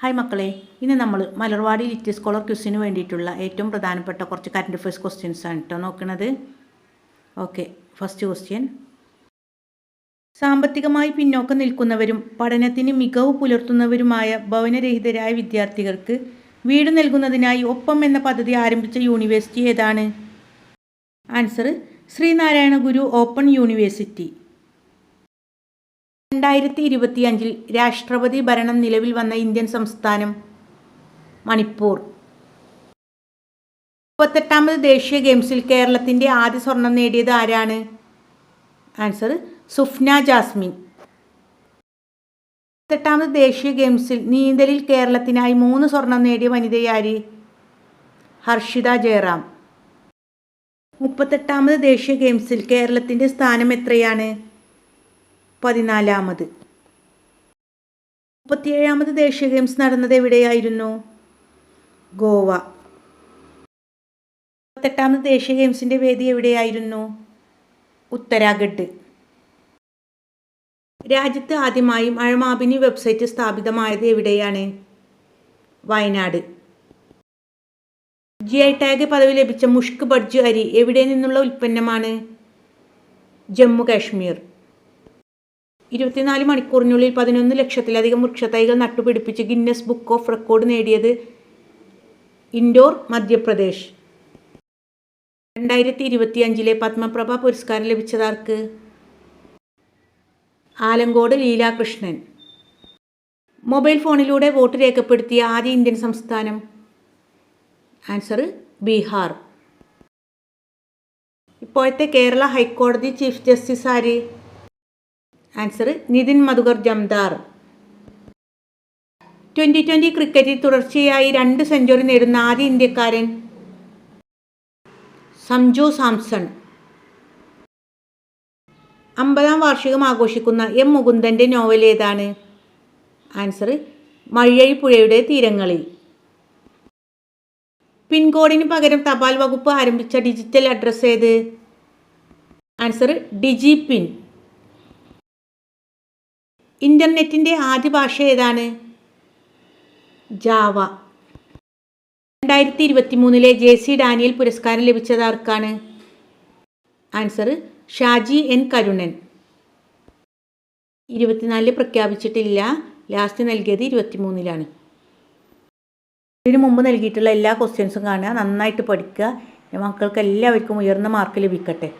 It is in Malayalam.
ഹായ് മക്കളെ. ഇന്ന് നമ്മൾ മലർവാടി ലിറ്റ് സ്കോളർ ക്വസ്റ്റിന് വേണ്ടിയിട്ടുള്ള ഏറ്റവും പ്രധാനപ്പെട്ട കുറച്ച് കറണ്ട് അഫയേഴ്സ് ക്വസ്റ്റ്യൻസ് ആണ് കേട്ടോ നോക്കുന്നത് ഓക്കെ ഫസ്റ്റ് ക്വസ്റ്റ്യൻ സാമ്പത്തികമായി പിന്നോക്കം നിൽക്കുന്നവരും പഠനത്തിന് മികവ് പുലർത്തുന്നവരുമായ ഭവനരഹിതരായ വിദ്യാർത്ഥികൾക്ക് വീട് നൽകുന്നതിനായി ഒപ്പം എന്ന പദ്ധതി ആരംഭിച്ച യൂണിവേഴ്സിറ്റി ഏതാണ്? Answer Sreenarayana Guru open university രണ്ടായിരത്തി ഇരുപത്തിയഞ്ചിൽ രാഷ്ട്രപതി ഭരണം നിലവിൽ വന്ന ഇന്ത്യൻ സംസ്ഥാനം മണിപ്പൂർ. മുപ്പത്തെട്ടാമത് ദേശീയ ഗെയിംസിൽ കേരളത്തിന്റെ ആദ്യ സ്വർണം നേടിയത് ആരാണ്? Answer Sufna Jasmine. മുപ്പത്തെട്ടാമത് ദേശീയ ഗെയിംസിൽ നീന്തലിൽ കേരളത്തിനായി മൂന്ന് സ്വർണം നേടിയ വനിതയാര് ഹർഷിത ജയറാം. മുപ്പത്തെട്ടാമത് ദേശീയ ഗെയിംസിൽ കേരളത്തിന്റെ സ്ഥാനം എത്രയാണ്? പതിനാലാമത്. മുപ്പത്തിയേഴാമത് ദേശീയ ഗെയിംസ് നടന്നത് എവിടെയായിരുന്നു? ഗോവ. മുപ്പത്തെട്ടാമത് ദേശീയ ഗെയിംസിന്റെ വേദി എവിടെയായിരുന്നു? ഉത്തരാഖണ്ഡ്. രാജ്യത്ത് ആദ്യമായി മഴമാബിനി വെബ്സൈറ്റ് സ്ഥാപിതമായത് എവിടെയാണ്? വയനാട്. ജി ഐ ടാഗ് പദവി ലഭിച്ച മുഷ്ക് ബഡ്ജ് അരി എവിടെ നിന്നുള്ള ഉൽപ്പന്നമാണ്? ജമ്മു കാശ്മീർ. ഇരുപത്തിനാല് മണിക്കൂറിനുള്ളിൽ പതിനൊന്ന് ലക്ഷത്തിലധികം വൃക്ഷത്തൈകൾ നട്ടുപിടിപ്പിച്ച് ഗിന്നസ് ബുക്ക് ഓഫ് റെക്കോർഡ് നേടിയത് ഇൻഡോർ മധ്യപ്രദേശ്. രണ്ടായിരത്തി ഇരുപത്തിയഞ്ചിലെ പത്മപ്രഭ പുരസ്കാരം ലഭിച്ചതാർക്ക്? ആലങ്കോട് ലീലാകൃഷ്ണൻ. മൊബൈൽ ഫോണിലൂടെ വോട്ട് രേഖപ്പെടുത്തിയ ആദ്യ ഇന്ത്യൻ സംസ്ഥാനം? ആൻസർ ബീഹാർ. ഇപ്പോഴത്തെ കേരള ഹൈക്കോടതി ചീഫ് ജസ്റ്റിസ് ആര്? Answer Nitin Madhukar Jamdar. Twenty twenty ക്രിക്കറ്റിൽ തുടർച്ചയായി രണ്ട് സെഞ്ചുറി നേടുന്ന ആദ്യ ഇന്ത്യക്കാരൻ സംജു സാംസൺ. അമ്പതാം വാർഷികം ആഘോഷിക്കുന്ന എം മുകുന്ദന്റെ നോവൽ ഏതാണ്? ആൻസർ മഴയഴിപ്പുഴയുടെ പുഴയുടെ തീരങ്ങളിൽ. പിൻകോഡിന് പകരം തപാൽ വകുപ്പ് ആരംഭിച്ച ഡിജിറ്റൽ അഡ്രസ്സ് ഏത്? Answer digi pin. ഇന്റർനെറ്റിന്റെ ആദ്യ ഭാഷ ഏതാണ്? ജാവ. രണ്ടായിരത്തി ഇരുപത്തി മൂന്നിലെ ജെ സി ഡാനിയൽ പുരസ്കാരം ലഭിച്ചത് ആർക്കാണ്? Answer Shaji N Karunan. ഇരുപത്തിനാലിൽ പ്രഖ്യാപിച്ചിട്ടില്ല. ലാസ്റ്റ് നൽകിയത് ഇരുപത്തിമൂന്നിലാണ്. ഇതിനു മുമ്പ് നൽകിയിട്ടുള്ള എല്ലാ ക്വസ്റ്റ്യൻസും കാണുക. നന്നായിട്ട് പഠിക്കുക. മക്കൾക്ക് എല്ലാവർക്കും ഉയർന്ന മാർക്ക് ലഭിക്കട്ടെ.